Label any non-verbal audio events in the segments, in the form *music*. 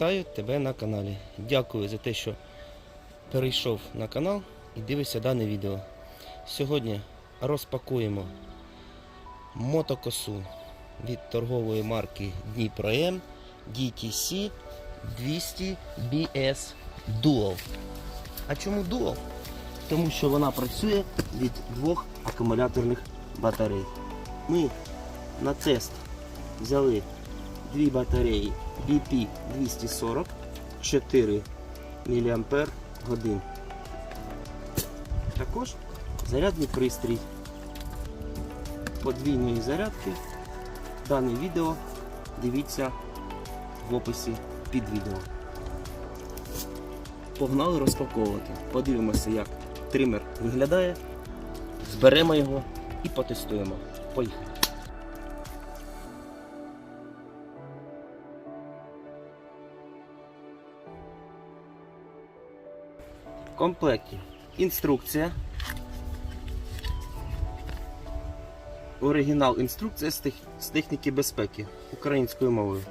Вітаю тебе на каналі. Дякую за те, що перейшов на канал і дивишся дане відео. Сьогодні розпакуємо мотокосу від торгової марки Дніпро DTC 200 BS Dual. А чому Dual? Тому що вона працює від двох акумуляторних батарей. Ми на тест взяли дві батареї BP 240 4 мАч. Також зарядний пристрій подвійної зарядки. Дане відео дивіться в описі під відео. Погнали розпаковувати. Подивимося, як тример виглядає. Зберемо його і потестуємо. Поїхали. Комплекті інструкція. Оригінал інструкція з, техніки безпеки українською мовою.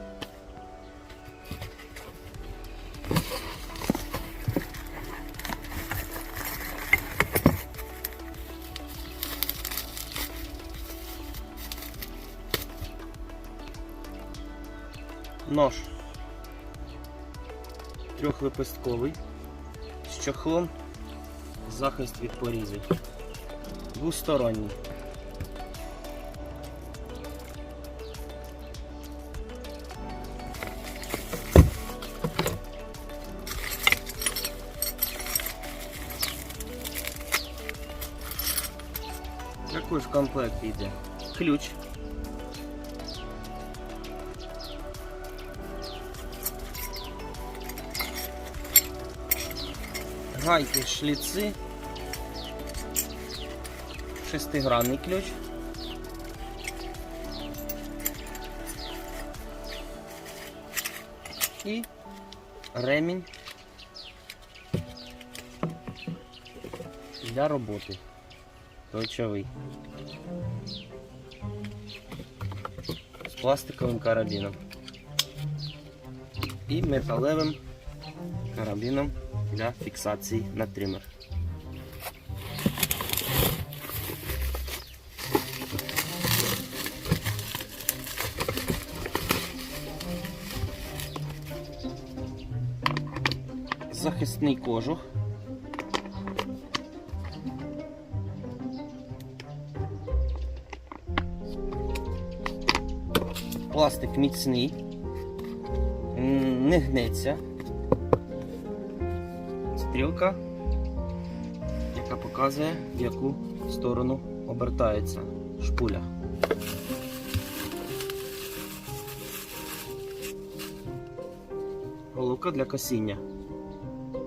Нож трьохвипустковий з чохлом захист від порізів. Двусторонній. Також в комплекті йде ключ. Гайки, шліци, шестигранний ключ. І ремінь для роботи. Плечовий. З пластиковим карабіном. І металевим карабіном для фіксації на тример. Захисний кожух. Пластик міцний, не гнеться. Стрілка, яка показує, в яку сторону обертається шпуля. Головка для косіння.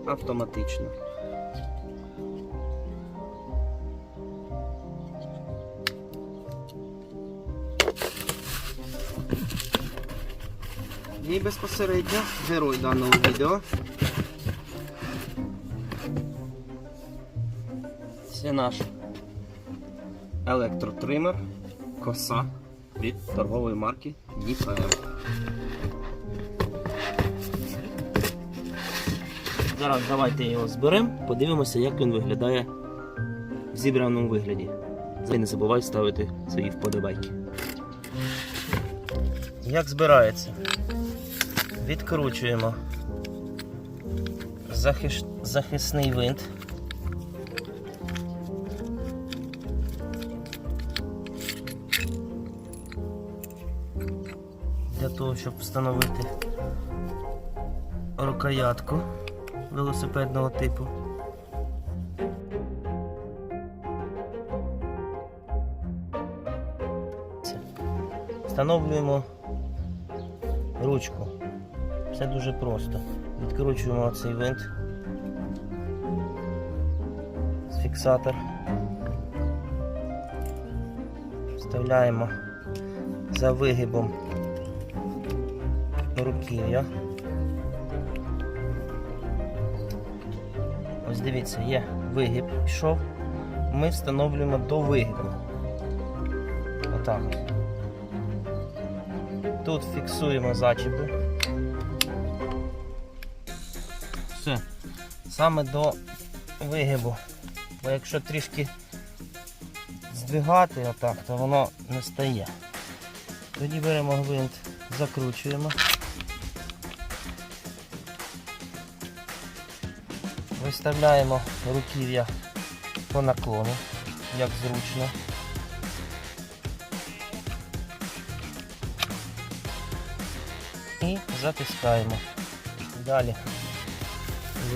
Автоматично. І безпосередньо герой даного відео. Це наш електротример коса від торгової марки DPM. Зараз давайте його зберемо, подивимося, як він виглядає в зібраному вигляді. І не забувай ставити свої вподобайки. Як збирається? Відкручуємо захиш... захисний винт. Того, щоб встановити рукоятку велосипедного типу. Встановлюємо ручку. Все дуже просто. Відкручуємо цей винт. з Фіксатор. Вставляємо за вигибом руків'я. Ось дивіться, є вигиб пішов. Ми встановлюємо до вигибу. Отак. Тут фіксуємо зачіпи. саме до вигибу. Бо якщо трішки здвигати отак, то воно не стає. Тоді беремо гвинт, закручуємо. Виставляємо руків'я по наклону, як зручно. І затискаємо. Далі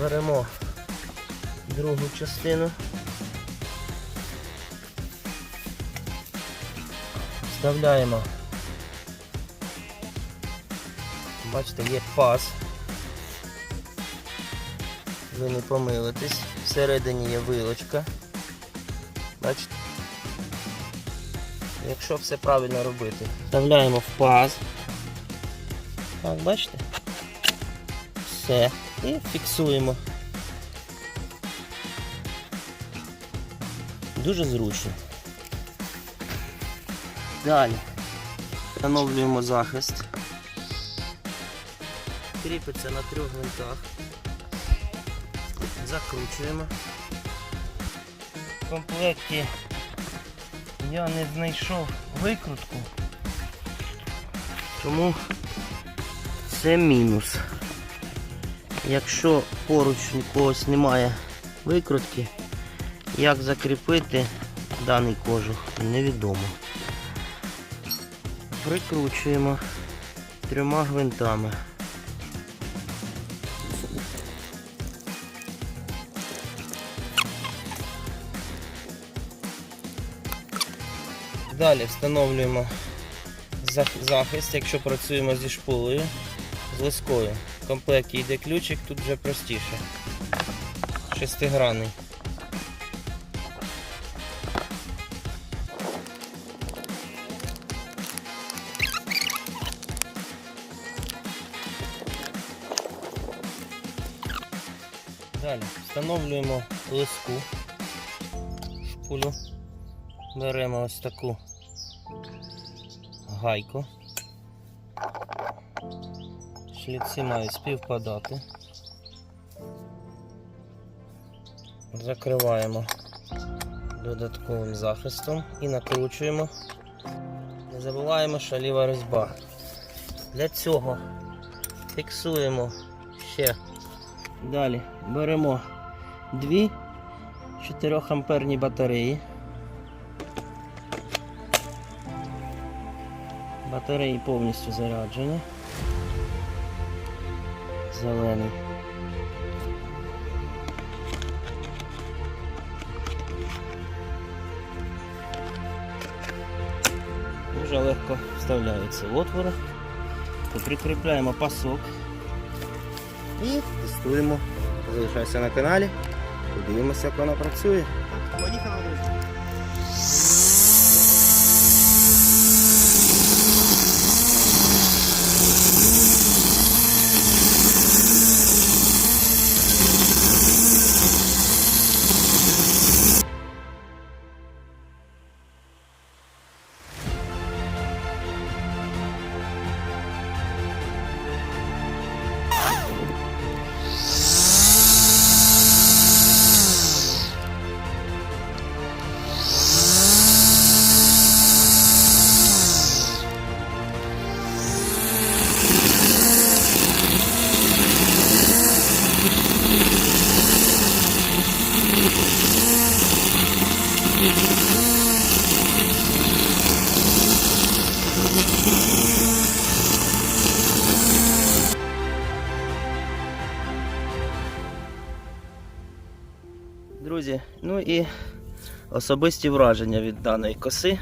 беремо другу частину. Вставляємо. Бачите, є паз. Ви не помилитесь. Всередині є вилочка. Бачите? Якщо все правильно робити. Вставляємо в паз. Так, бачите? Все. І фіксуємо. Дуже зручно. Далі. Встановлюємо захист. Кріпиться на трьох гвинтах. Закручуємо. В комплекті я не знайшов викрутку, тому це мінус. Якщо поруч у когось немає викрутки, як закріпити даний кожух, невідомо. Прикручуємо трьома гвинтами. Далі встановлюємо захист, якщо працюємо зі шпулею, з лискою. В комплекті йде ключик, тут вже простіше. Шестигранний. Далі встановлюємо лиску шпулю. Беремо ось таку гайку. Шліці мають співпадати. Закриваємо додатковим захистом і накручуємо. Не забуваємо, що ліва різьба. Для цього фіксуємо ще. Далі беремо дві 4 амперні батареї. Батареї повністю заряджені. Зелений. Дуже легко вставляються в отвори. Прикріпляємо пасок і тестуємо. Залишайся на каналі. Подивимося, як вона працює. Поїхали, ну і особисті враження від даної коси,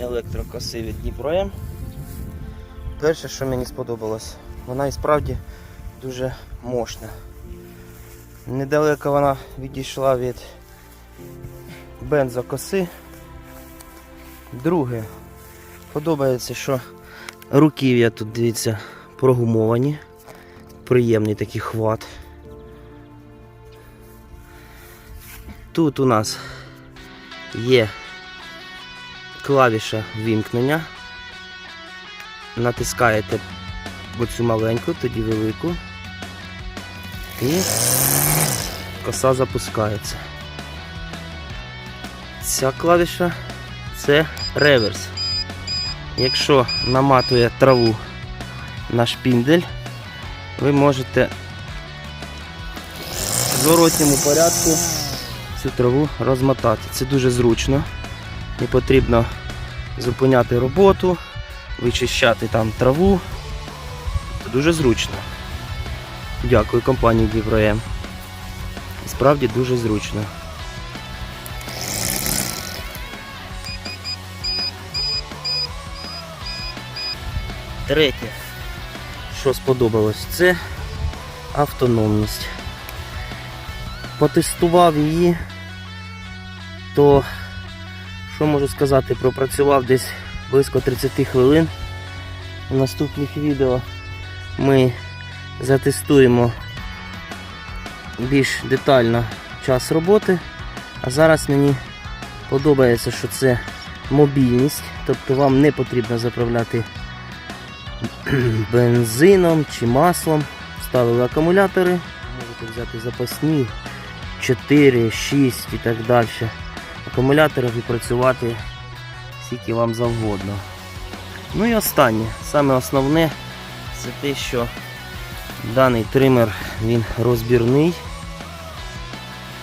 електрокоси від Дніпро М. Перше, що мені сподобалось, вона і справді дуже мощна. Недалеко вона відійшла від бензокоси. Друге, подобається, що руків'я тут, дивіться, прогумовані. Приємний такий хват. Тут у нас є клавіша вімкнення. Натискаєте оцю маленьку, тоді велику. І коса запускається. Ця клавіша це реверс. Якщо наматує траву на шпіндель, ви можете в зворотньому порядку цю траву розмотати. Це дуже зручно. Не потрібно зупиняти роботу, вичищати там траву. Це дуже зручно. Дякую компанії Дніпром. Справді дуже зручно. Третє, що сподобалось, це автономність. Потестував її, то що можу сказати, пропрацював десь близько 30 хвилин. У наступних відео ми затестуємо більш детально час роботи. А зараз мені подобається, що це мобільність, тобто вам не потрібно заправляти *clears throat* бензином чи маслом. Вставили акумулятори, можете взяти запасні 4, 6 і так далі. Акумуляторів і працювати скільки вам завгодно. Ну і останнє, саме основне, це те, що даний тример він розбірний.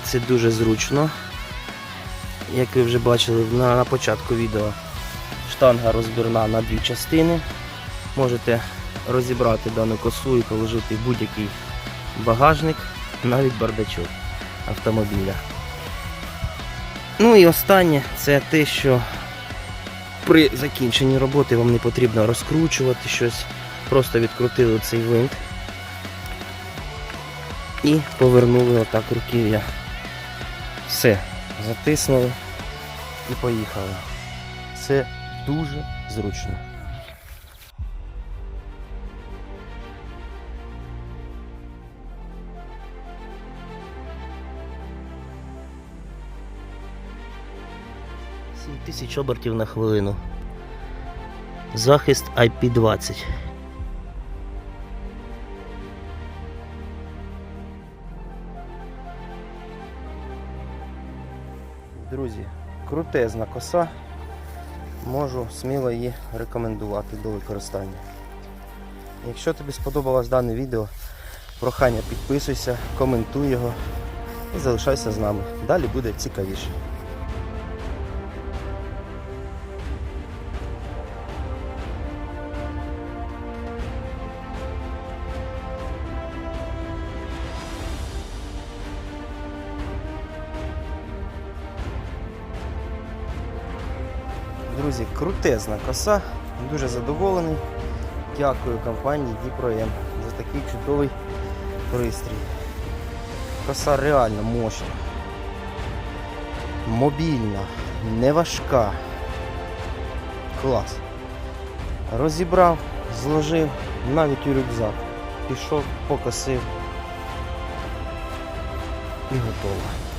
Це дуже зручно. Як ви вже бачили на, на початку відео, штанга розбірна на дві частини. Можете розібрати дану косу і положити будь-який багажник, навіть бардачок автомобіля. Ну і останнє це те, що при закінченні роботи вам не потрібно розкручувати щось. Просто відкрутили цей винт і повернули отак руків'я. Все, затиснули і поїхали. Це дуже зручно. Тисяч обертів на хвилину. Захист IP20. Друзі, крутезна коса. Можу сміло її рекомендувати до використання. Якщо тобі сподобалось дане відео, прохання підписуйся, коментуй його і залишайся з нами. Далі буде цікавіше. Друзі, крутезна коса, дуже задоволений. Дякую компанії Дніпром за такий чудовий пристрій. Коса реально мощна, мобільна, не важка. Клас. Розібрав, зложив навіть у рюкзак. Пішов, покосив і готово.